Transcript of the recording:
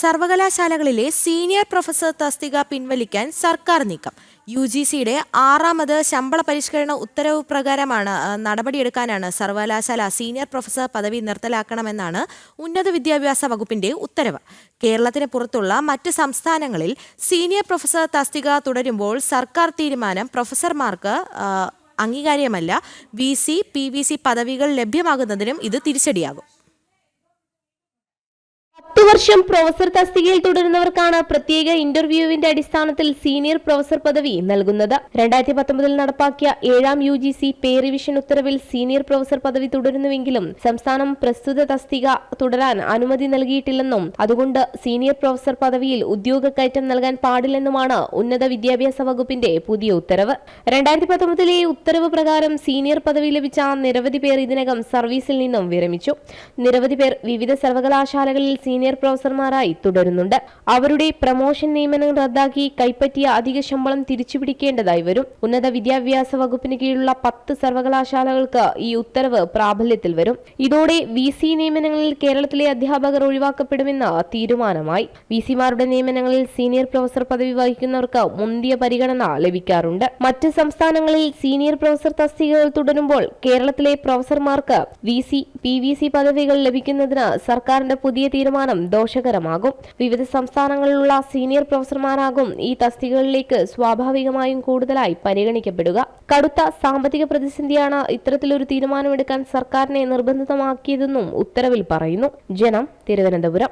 സർവകലാശാലകളിലെ senior professor തസ്തിക പിൻവലിക്കാൻ സർക്കാർ നീക്കം. യു ജി സിയുടെ ആറാമത് ശമ്പള പരിഷ്കരണ ഉത്തരവ് പ്രകാരമാണ് നടപടിയെടുക്കാനാണ് സർവകലാശാല സീനിയർ പ്രൊഫസർ പദവി നിർത്തലാക്കണമെന്നാണ് ഉന്നത വിദ്യാഭ്യാസ വകുപ്പിന്റെ ഉത്തരവ്. കേരളത്തിന് പുറത്തുള്ള മറ്റ് സംസ്ഥാനങ്ങളിൽ സീനിയർ പ്രൊഫസർ തസ്തിക തുടരുമ്പോൾ സർക്കാർ തീരുമാനം പ്രൊഫസർമാർക്ക് അംഗീകാര്യമല്ല V C P V C പദവികൾ ലഭ്യമാകുന്നതിനും ഇത് തിരിച്ചടിയാകും. വർഷം പ്രൊഫസർ തസ്തികയിൽ തുടരുന്നവർക്കാണ് പ്രത്യേക ഇന്റർവ്യൂവിന്റെ അടിസ്ഥാനത്തിൽ സീനിയർ പ്രൊഫസർ പദവി നൽകുന്നത്. രണ്ടായിരത്തി പത്തൊമ്പതിൽ നടപ്പാക്കിയ ഏഴാം U G C pay revision ഉത്തരവിൽ സീനിയർ പ്രൊഫസർ പദവി തുടരുന്നുവെങ്കിലും സംസ്ഥാനം പ്രസ്തുത തസ്തിക തുടരാൻ അനുമതി നൽകിയിട്ടില്ലെന്നും അതുകൊണ്ട് സീനിയർ പ്രൊഫസർ പദവിയിൽ ഉദ്യോഗ കയറ്റം നൽകാൻ പാടില്ലെന്നുമാണ് ഉന്നത വിദ്യാഭ്യാസ വകുപ്പിന്റെ പുതിയ ഉത്തരവ്. രണ്ടായിരത്തി പത്തൊമ്പതിലെ ഉത്തരവ് പ്രകാരം സീനിയർ പദവി ലഭിച്ച നിരവധി പേർ ഇതിനകം സർവീസിൽ നിന്നും വിരമിച്ചു. നിരവധി പേർ വിവിധ സർവകലാശാലകളിൽ സീനിയർ പ്രൊഫസർമാരായി തുടരുന്നുണ്ട്. അവരുടെ പ്രമോഷൻ നിയമനം റദ്ദാക്കി കൈപ്പറ്റിയ അധിക ശമ്പളം തിരിച്ചുപിടിക്കേണ്ടതായി വരും. ഉന്നത വിദ്യാഭ്യാസ വകുപ്പിന് കീഴിലുള്ള പത്ത് സർവകലാശാലകൾക്ക് ഈ ഉത്തരവ് പ്രാബല്യത്തിൽ വരും. ഇതോടെ വി സി നിയമനങ്ങളിൽ കേരളത്തിലെ അധ്യാപകർ ഒഴിവാക്കപ്പെടുമെന്ന് തീരുമാനമായി. വി സിമാരുടെ നിയമനങ്ങളിൽ സീനിയർ പ്രൊഫസർ പദവി വഹിക്കുന്നവർക്ക് മുന്തിയ പരിഗണന ലഭിക്കാറുണ്ട്. മറ്റ് സംസ്ഥാനങ്ങളിൽ സീനിയർ പ്രൊഫസർ തസ്തികകൾ തുടരുമ്പോൾ കേരളത്തിലെ പ്രൊഫസർമാർക്ക് V C P V C പദവികൾ ലഭിക്കുന്നതിന് സർക്കാരിന്റെ പുതിയ തീരുമാനം ദോഷകരമാകും വിവിധ സംസ്ഥാനങ്ങളിലുള്ള സീനിയർ പ്രൊഫസർമാരാകും ഈ തസ്തികകളിലേക്ക് സ്വാഭാവികമായും കൂടുതലായി പരിഗണിക്കപ്പെടുക. കടുത്ത സാമ്പത്തിക പ്രതിസന്ധിയാണ് ഇത്തരത്തിലൊരു തീരുമാനമെടുക്കാൻ സർക്കാരിനെ നിർബന്ധിതമാക്കിയതെന്നും ഉത്തരവിൽ പറയുന്നു. ജനം തിരുവനന്തപുരം.